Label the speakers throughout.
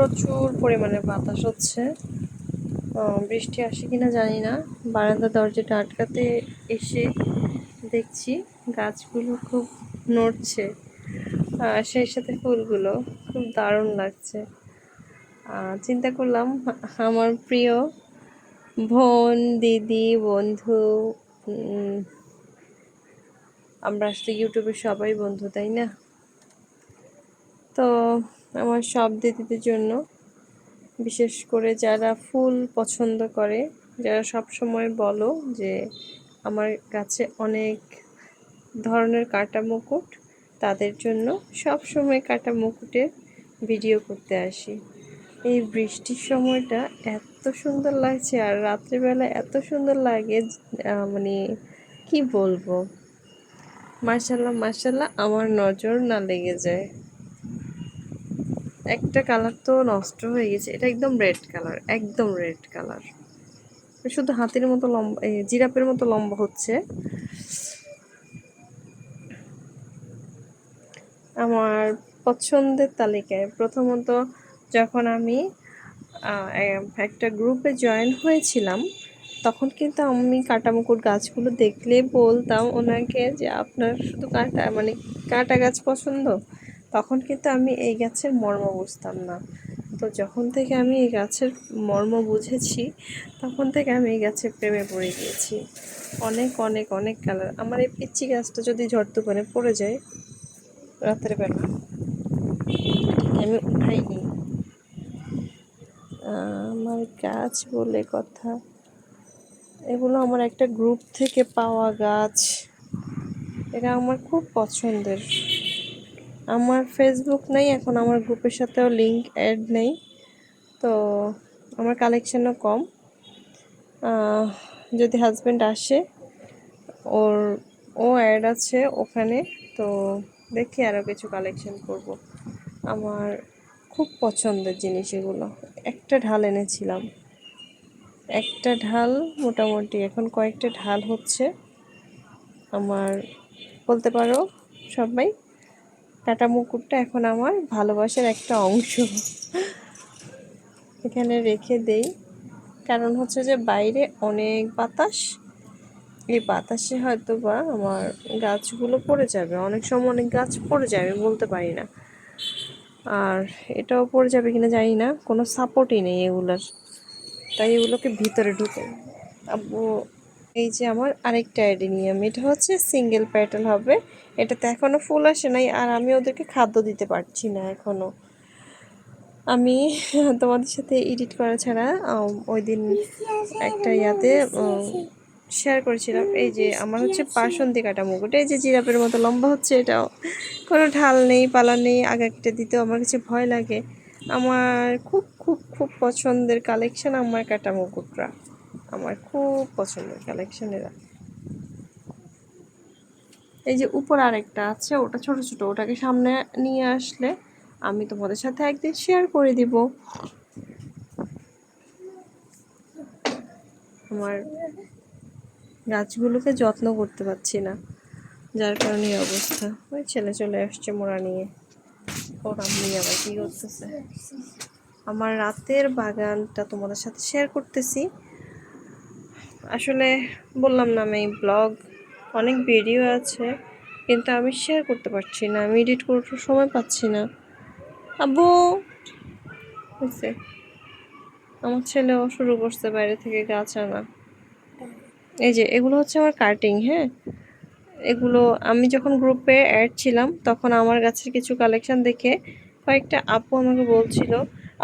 Speaker 1: প্রচুর পরিমাণে বাতাস হচ্ছে। বৃষ্টি আসে কিনা জানি না। বারান্দা দরজাটা আটকাতে এসে দেখছি গাছগুলো খুব নড়ছে। সেই সাথে ফুলগুলো খুব দারুণ লাগছে। চিন্তা করলাম, আমার প্রিয় বোন, দিদি, বন্ধু আমরা আসলে ইউটিউবে সবাই বন্ধু, তাই না? তো আমার সব দিদিদের জন্য। বিশেষ করে যারা ফুল পছন্দ করে, যারা সব সময় বলো যে আমার কাছে অনেক ধরনের কাটা মুকুট, তাদের জন্য সব সময় কাটা মুকুটের ভিডিও করতে আসি। এই বৃষ্টির সময়টা এত সুন্দর লাগছে আর রাত্রিবেলা এত সুন্দর লাগে মানে কি বলব? মার্শাল্লাহ মার্শাল্লাহ আমার নজর না লেগে যায়। একটা কালার তো নষ্ট হয়ে গেছে। এটা একদম রেড কালার একদম রেড কালার শুধু হাতির মতো লম্বা জিরাপের মতো লম্বা হচ্ছে। আমার পছন্দের তালিকায় প্রথমত যখন আমি একটা গ্রুপে জয়েন হয়েছিলাম, তখন কিন্তু আমি কাটা মুকুট গাছগুলো দেখলে বলতাম ওনাকে যে, আপনার শুধু কাটা মানে কাটা গাছ পছন্দ? তখন কিন্তু আমি এই গাছের মর্ম বুঝতাম না। তো যখন থেকে আমি এই গাছের মর্ম বুঝেছি, তখন থেকে আমি এই গাছের প্রেমে পড়ে গিয়েছি। অনেক অনেক অনেক কালার। আমার এই পিচ্ছি গাছটা যদি ঝড় তুফানে পড়ে যায়, রাতের বেলা আমি উঠাইনি। আমার গাছ বলে কথা, এগুলো আমার একটা গ্রুপ থেকে পাওয়া গাছ। এটা আমার খুব পছন্দের। আমার ফেসবুক নেই, এখন আমার গ্রুপের সাথেও লিঙ্ক অ্যাড নেই। তো আমার কালেকশানও কম। যদি হাজব্যান্ড আসে, ওর, ও অ্যাড আছে ওখানে, তো দেখি আরও কিছু কালেকশন করব। আমার খুব পছন্দের জিনিস এগুলো। একটা ঢাল এনেছিলাম। একটা ঢাল মোটামুটি এখন কয়েকটা ঢাল হচ্ছে। আমার, বলতে পারো সবাই? কাটা মুকুটটা এখন আমার ভালোবাসার একটা অংশ। এখানে রেখে দেই। কারণ হচ্ছে যে বাইরে অনেক বাতাস। এই বাতাসে হয়তো বা আমার গাছগুলো পড়ে যাবে। অনেক সময় অনেক গাছ পড়ে যাবে বলতে পারি না। আর এটাও পড়ে যাবে কিনা জানি না। কোনো সাপোর্টই নেই এগুলার। তাই এগুলোকে ভিতরে ঢুকে। আব্বু এই যে আমার আরেকটা অ্যাডেনিয়াম, এটা হচ্ছে সিঙ্গেল প্যাটেল হবে। এটাতে এখনও ফুল আসে নাই আর আমি ওদেরকে খাদ্য দিতে পারছি না এখনও আমি তোমাদের সাথে এডিট করা ছাড়া ওই দিন একটা ইয়াতে শেয়ার করেছিলাম। এই যে আমার হচ্ছে পাশন্তি কাটা মুকুট। এই যে জিরাপের মতো লম্বা হচ্ছে এটাও। কোনো ঢাল নেই, পালা নেই, আগা কেটে দিতেও আমার কাছে ভয় লাগে। আমার খুব খুব খুব পছন্দের কালেকশন আমার কাটা মুকুটরা। আমার খুব পছন্দের কালেকশন এরা। এই যে উপর আরেকটা আছে, ওটা ছোট ছোট, ওটাকে সামনে নিয়ে আসলে আমি তোমাদের সাথে একদিন শেয়ার করে দিব। আমার গাছগুলোকে যত্ন করতে পারছি না, যার কারণে অবস্থা। ওই ছেলে চলে আসছে মোড়া নিয়ে। ওরা নিয়ে আবার কি করতেছে? আমার রাতের বাগানটা তোমাদের সাথে শেয়ার করতেছি। আসলে বললাম না আমি ব্লগ, অনেক ভিডিও আছে, কিন্তু আমি শেয়ার করতে পারছি না, আমি এডিট করার সময় পাচ্ছি না। আব্বু! হয়েছে আমার ছেলেও শুরু করছে বাইরে থেকে গাছ আনা। এই যে, এগুলো হচ্ছে আমার কাটিং হ্যাঁ? এগুলো আমি যখন গ্রুপে অ্যাড ছিলাম, তখন আমার গাছের কিছু কালেকশন দেখে কয়েকটা আপু আমাকে বলছিল,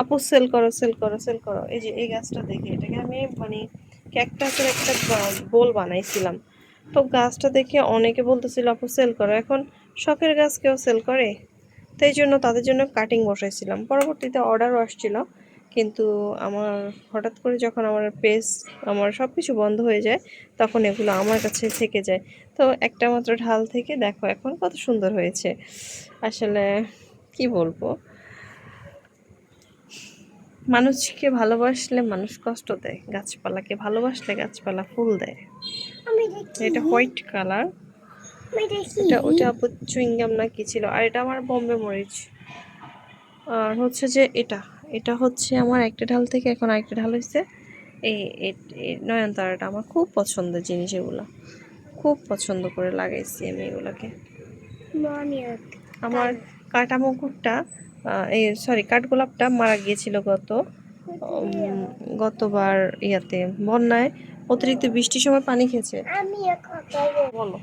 Speaker 1: আপু সেল করো সেল করো সেল করো। এই যে, এই গাছটা দেখে। এটাকে আমি মানে ক্যাকটাসের একটা বোল বানাইছিলাম। তো গাছটা দেখে অনেকে বলতেছিল, আপু সেল করো। এখন শখের গাছ কেউ সেল করে? তাই জন্য তাদের জন্য কাটিং বসাইছিলাম। পরবর্তীতে অর্ডারও আসছিল, কিন্তু আমার হঠাৎ করে যখন আমার পেজ আমার সব কিছু বন্ধ হয়ে যায়, তখন এগুলো আমার কাছে থেকে যায়। তো একটা মাত্র ঢাল থেকে দেখো এখন কত সুন্দর হয়েছে। আসলে কি বলব? মানুষকে ভালোবাসলে মানুষ কষ্ট দেয় গাছপালাকে ভালোবাসলে গাছপালা ফুল দেয়। এটা হোয়াইট কালার। এটা ওটা চুইংগাম না কি ছিল? আর এটা আমার বম্বে মরিচ। আর হচ্ছে যে এটা এটা হচ্ছে আমার একটা ঢাল থেকে এখন আরেকটা ঢাল হয়েছে এই নয়নতারাটা আমার খুব পছন্দের জিনিস এগুলো। খুব পছন্দ করে লাগাইছি আমি এগুলোকে। আমার কাটা মুকুরটা এই সরি কাঠগোলাপটা মারা গিয়েছিল গত গতবার ইয়াতে বন্যায় অতিরিক্ত বৃষ্টির সময় পানি খেয়েছে। বলো।